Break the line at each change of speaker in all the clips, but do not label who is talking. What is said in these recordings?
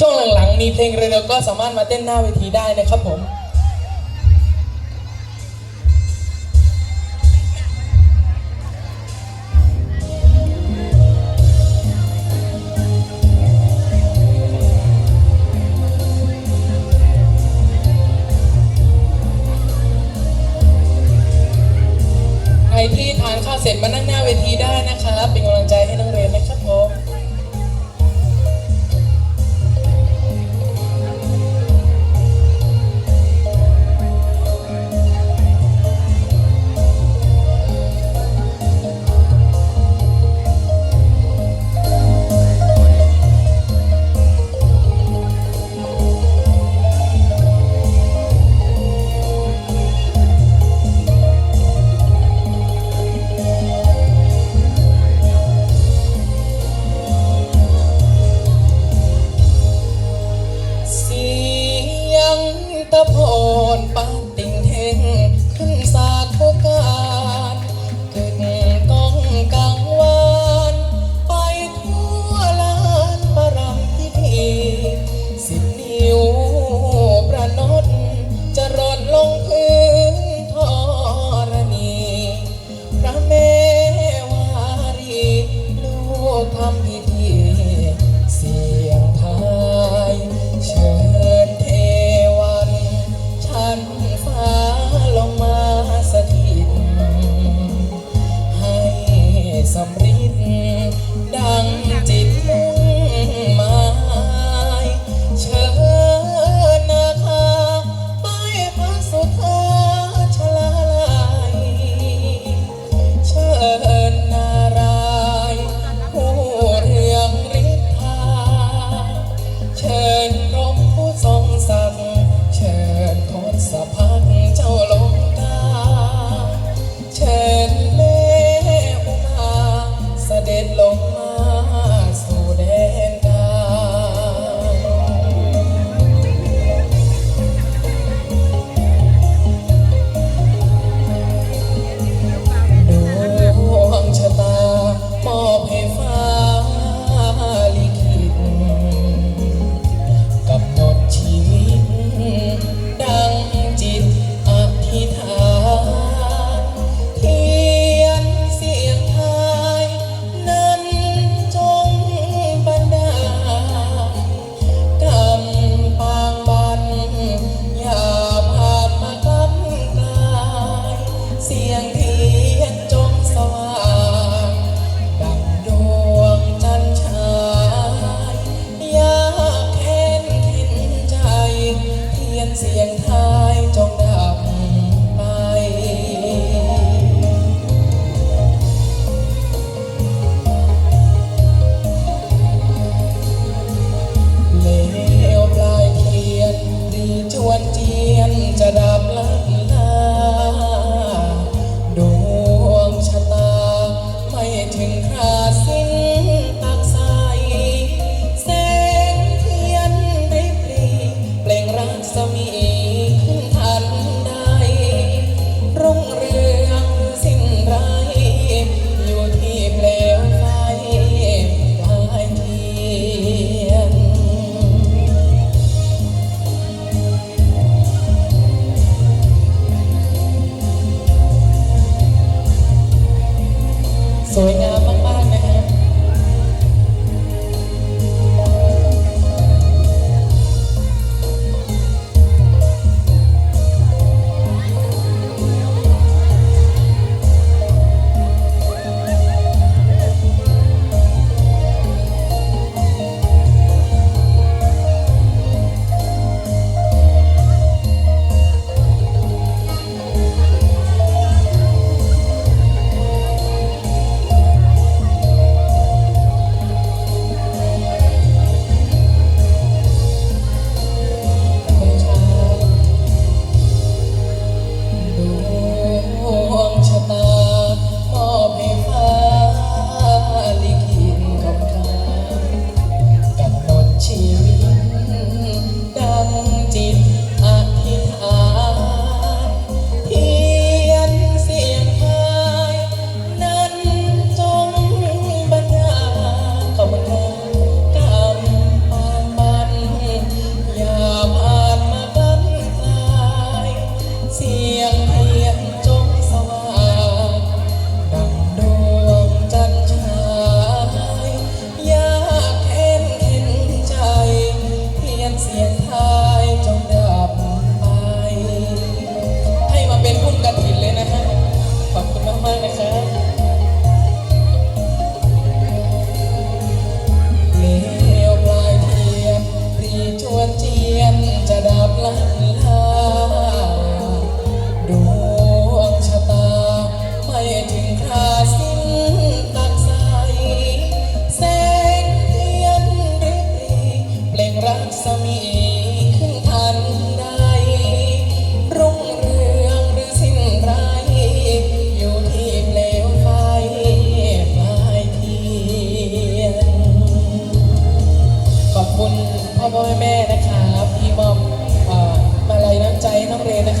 ช่วงหลังๆ มีเพลงเร็วๆก็สามารถมาเต้นหน้าเวทีได้นะครับผมใครที่ทานข้าวเสร็จมานั่งหน้าเวทีได้นะครับ เป็นกำลังใจให้น้องเรนนะครับผม เสียงเธอ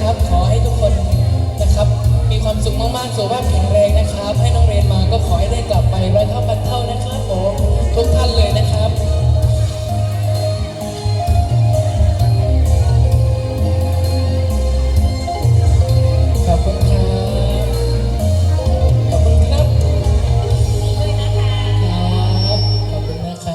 นะครับ ขอให้ทุกคนนะครับ มีความสุขมากๆสุขภาพแข็งแรงนะครับ ให้น้องเรนมาก็ขอให้ได้กลับไปร้อยเท่าพันเท่านะครับผม